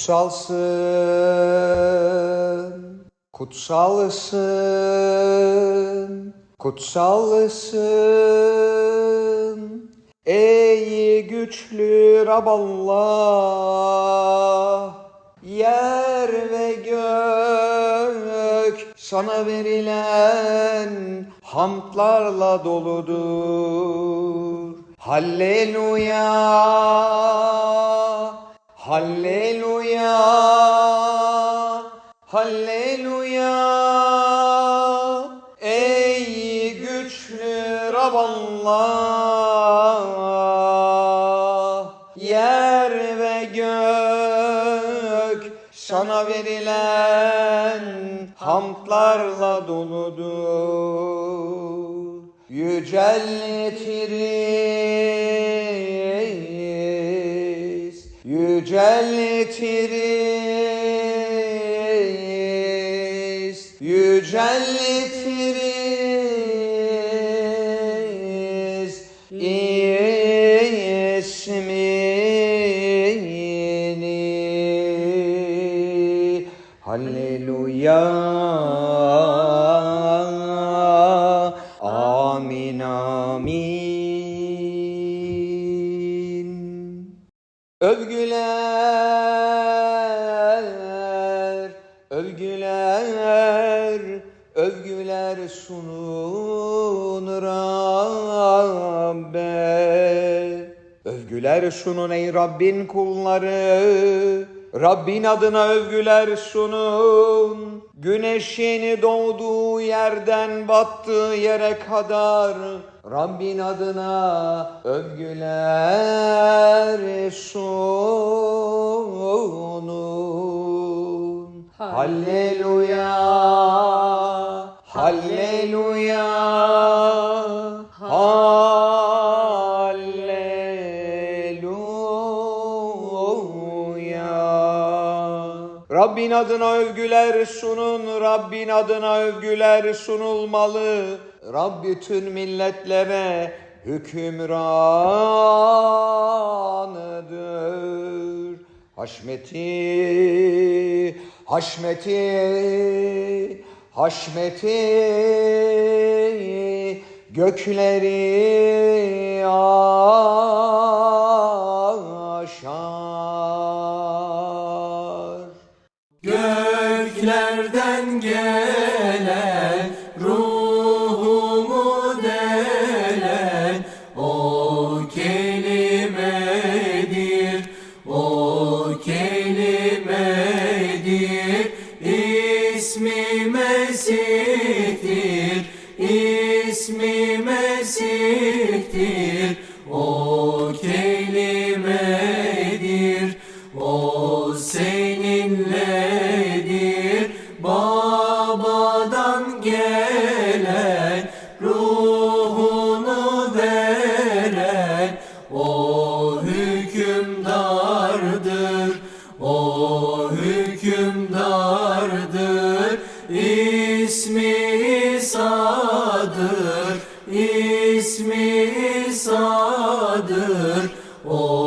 Kutsalsın, kutsalsın, kutsalsın. Ey güçlü Rab Allah, yer ve gök sana verilen hamdlarla doludur. Halleluya, halleluya, halleluya. Ey güçlü Rab Allah, yer ve gök sana verilen hamdlarla doludur. Yüceltiriz, yüceltiriz, yüceltiriz ismini. Halleluya. Övgüler sunun ey Rabbin kulları. Rabbin adına övgüler sunun. Güneşin doğduğu yerden battığı yere kadar Rabbin adına övgüler sunun. Halleluya, halleluya, Rabbin adına övgüler sunun, Rabbin adına övgüler sunulmalı. Rabbi tüm milletlere hükümranıdır. Haşmeti, haşmeti, haşmeti gökleri aşar. Mesih'tir, ismi Mesih'tir. İsa'dır. O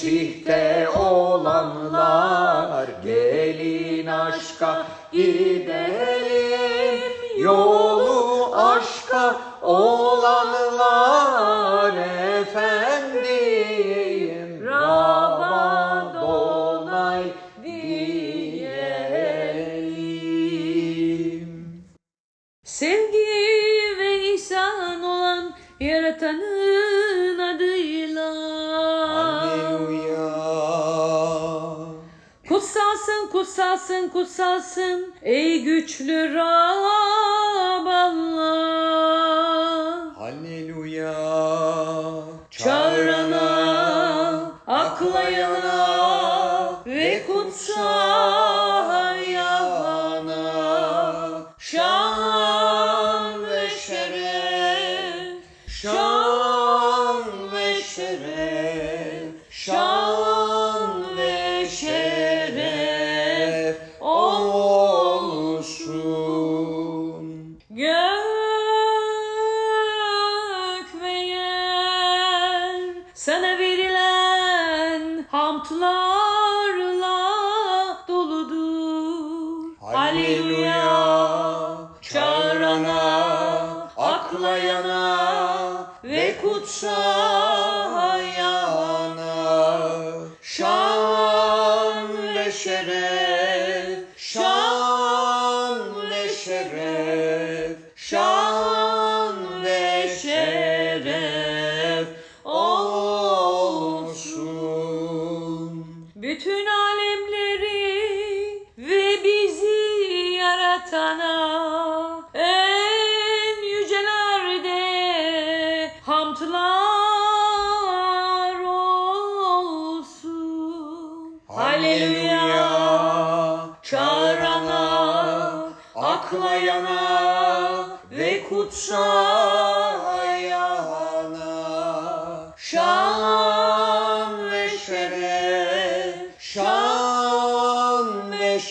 existe Kutsalsın, kutsalsın, kutsalsın ey güçlü Rab Allah. Halleluya. Çağırana, aklayana. Sana verilen hamdlarla doludur. Haleluya Çağırana, aklayana ve kutsayana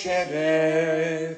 şan ve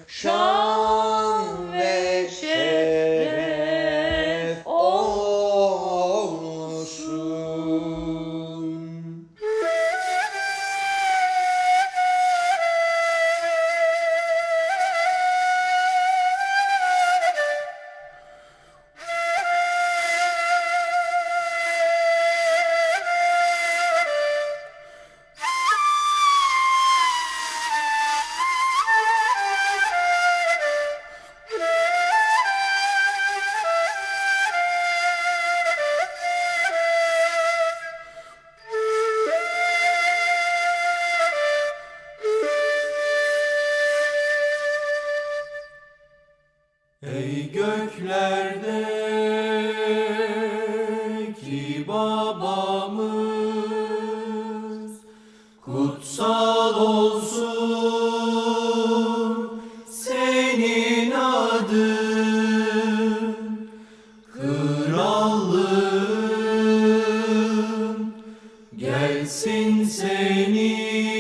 gelsin senin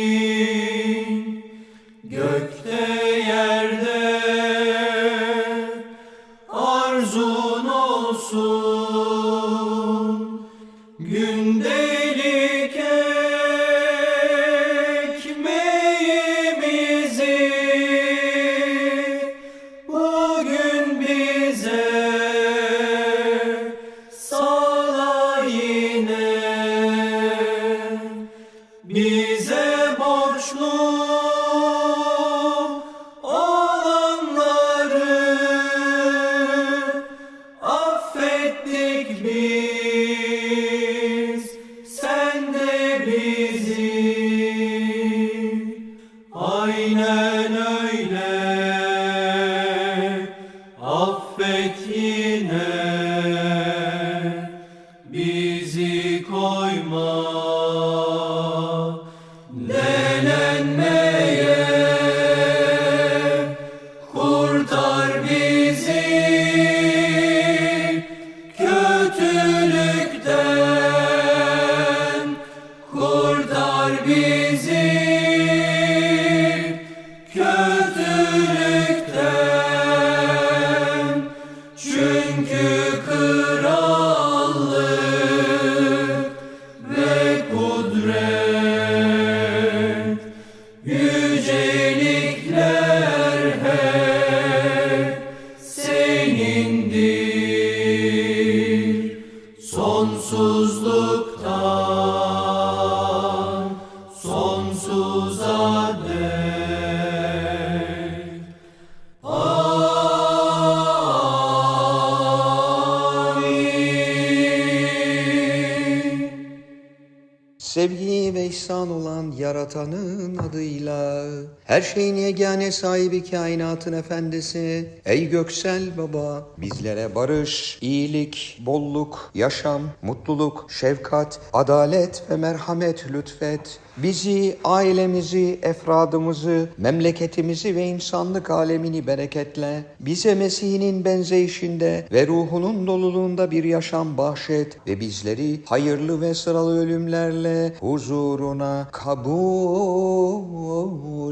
İhsan olan yaratanın adıyla her şeyin yegane sahibi kainatın efendisi ey göksel baba bizlere barış, iyilik, bolluk, yaşam, mutluluk, şefkat, adalet ve merhamet lütfet. Bizi, ailemizi, efradımızı, memleketimizi ve insanlık alemini bereketle. Bize Mesih'inin benzeyişinde ve ruhunun doluluğunda bir yaşam bahşet ve bizleri hayırlı ve sıralı ölümlerle huzuruna kabul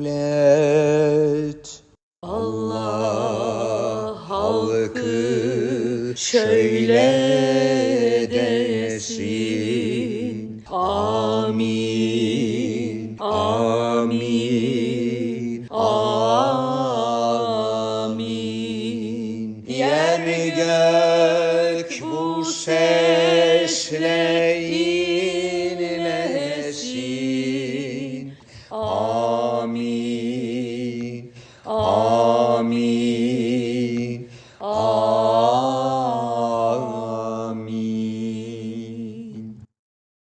et. Allah halkı şöyle desin. Amin. Amin. Amin. Yer gök bu sesle inlesin. Amin. Amin. Amin.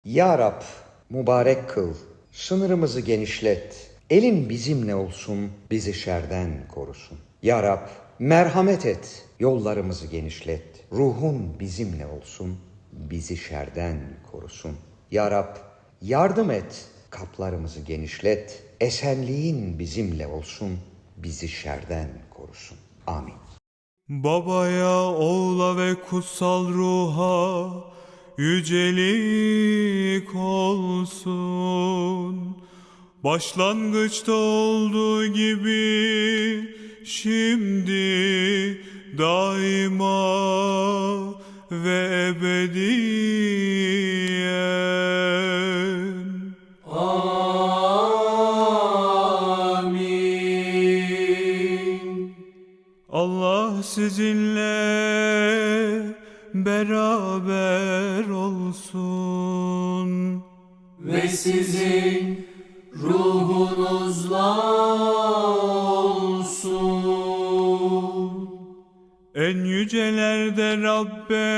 Ya Rab, mübarek kıl, sınırımızı genişlet. Elin bizimle olsun, bizi şerden korusun. Ya Rab, merhamet et, yollarımızı genişlet. Ruhun bizimle olsun, bizi şerden korusun. Ya Rab, yardım et, kaplarımızı genişlet. Esenliğin bizimle olsun, bizi şerden korusun. Amin. Babaya, oğla ve kutsal ruha yücelik olsun. Başlangıçta olduğu gibi şimdi daima ve ebediyen. Allah sizinle beraber olsun. ve sizin ruhunuzla olsun. En yücelerde Rabbe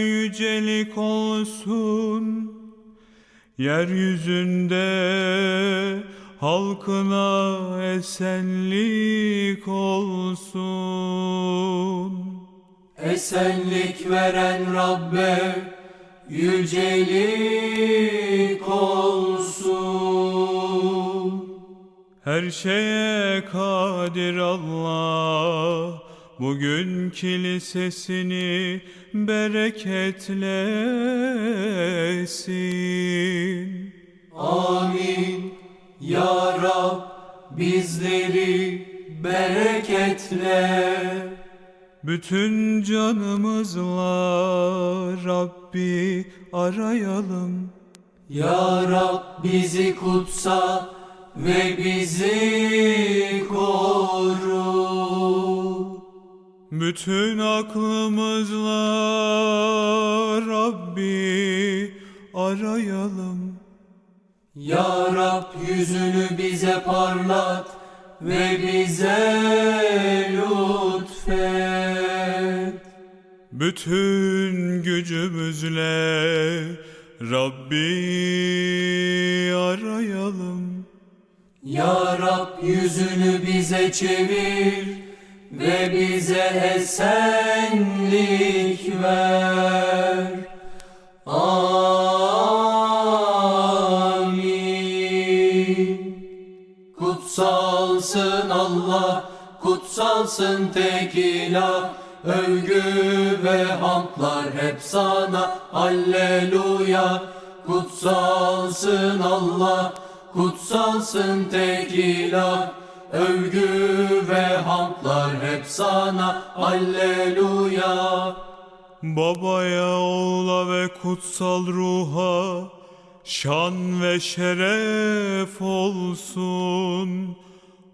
yücelik olsun. Yeryüzünde halkına esenlik olsun. Esenlik veren Rabbe yücelik olsun. Her şeye kadir Allah Bugün kilisesini bereketlesin Amin. Ya Rab bizleri bereketle. Bütün canımızla Rabbi arayalım. Ya Rab bizi kutsa ve bizi koru. Bütün aklımızla Rabbi arayalım. Ya Rab yüzünü bize parlat ve bize lütfet. Bütün gücümüzle Rabbi arayalım. Ya Rab yüzünü bize çevir ve bize esenlik ver. Amin. Kutsalsın Allah, kutsalsın tek ilah. Övgü ve hamdlar hep sana, Alleluya. Kutsalsın Allah, kutsalsın tek ilah. Övgü ve hamdlar hep sana, Alleluya. Babaya, oğla ve kutsal ruha şan ve şeref olsun.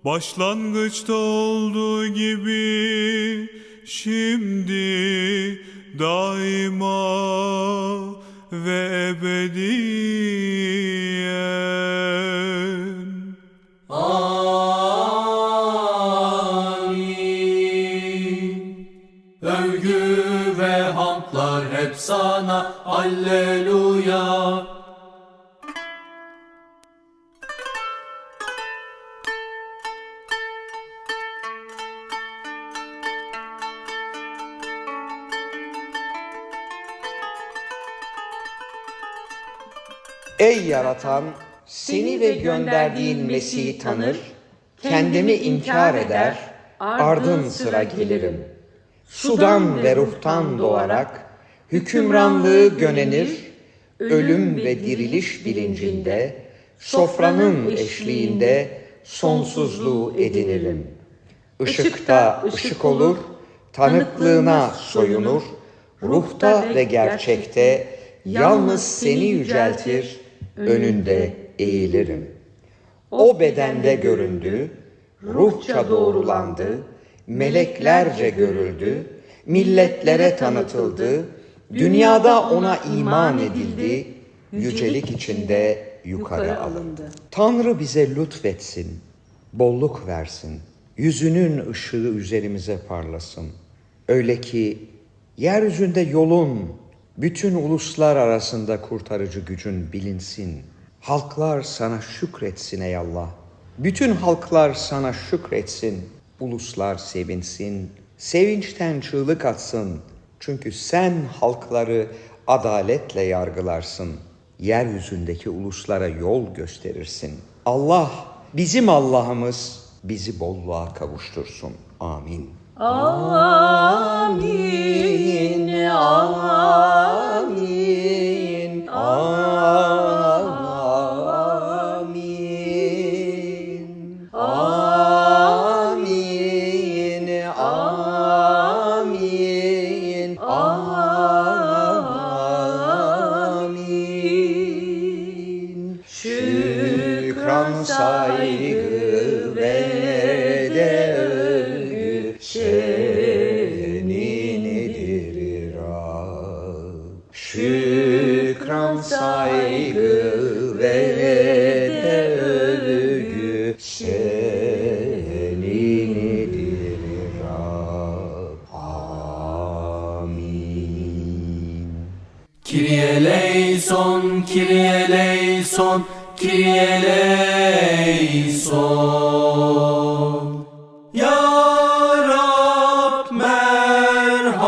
Başlangıçta olduğu gibi şimdi daima ve ebediyen. Amin. Övgü ve hamdlar hep sana, Alleluya. Ey yaratan, seni ve gönderdiğin Mesih'i tanır, kendimi inkar eder, ardın sıra gelirim. Sudan ve ruhtan doğarak, hükümranlığı gönenir, ölüm ve diriliş bilincinde, sofranın eşliğinde sonsuzluğu edinirim. Işıkta ışık olur, tanıklığına soyunur, ruhta ve gerçekte Yalnız seni yüceltir, önünde eğilirim. O bedende göründü, ruhça doğrulandı, meleklerce görüldü, milletlere tanıtıldı, dünyada ona iman edildi, yücelik içinde yukarı alındı. Tanrı bize lütfetsin, bolluk versin, yüzünün ışığı üzerimize parlasın. Öyle ki yeryüzünde yolun, bütün uluslar arasında kurtarıcı gücün bilinsin. Halklar sana şükretsin ey Allah. Bütün halklar sana şükretsin. Uluslar sevinsin. Sevinçten çığlık atsın. Çünkü sen halkları adaletle yargılarsın. Yeryüzündeki uluslara yol gösterirsin. Allah, bizim Allah'ımız bizi bolluğa kavuştursun. Amin. Amin. Amin. Amin. Eleison, Kyrie eleison, Kyrie eleison. Ya Rab merhamet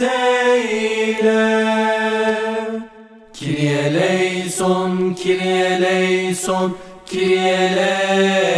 eyle. Kyrie eleison, Kyrie.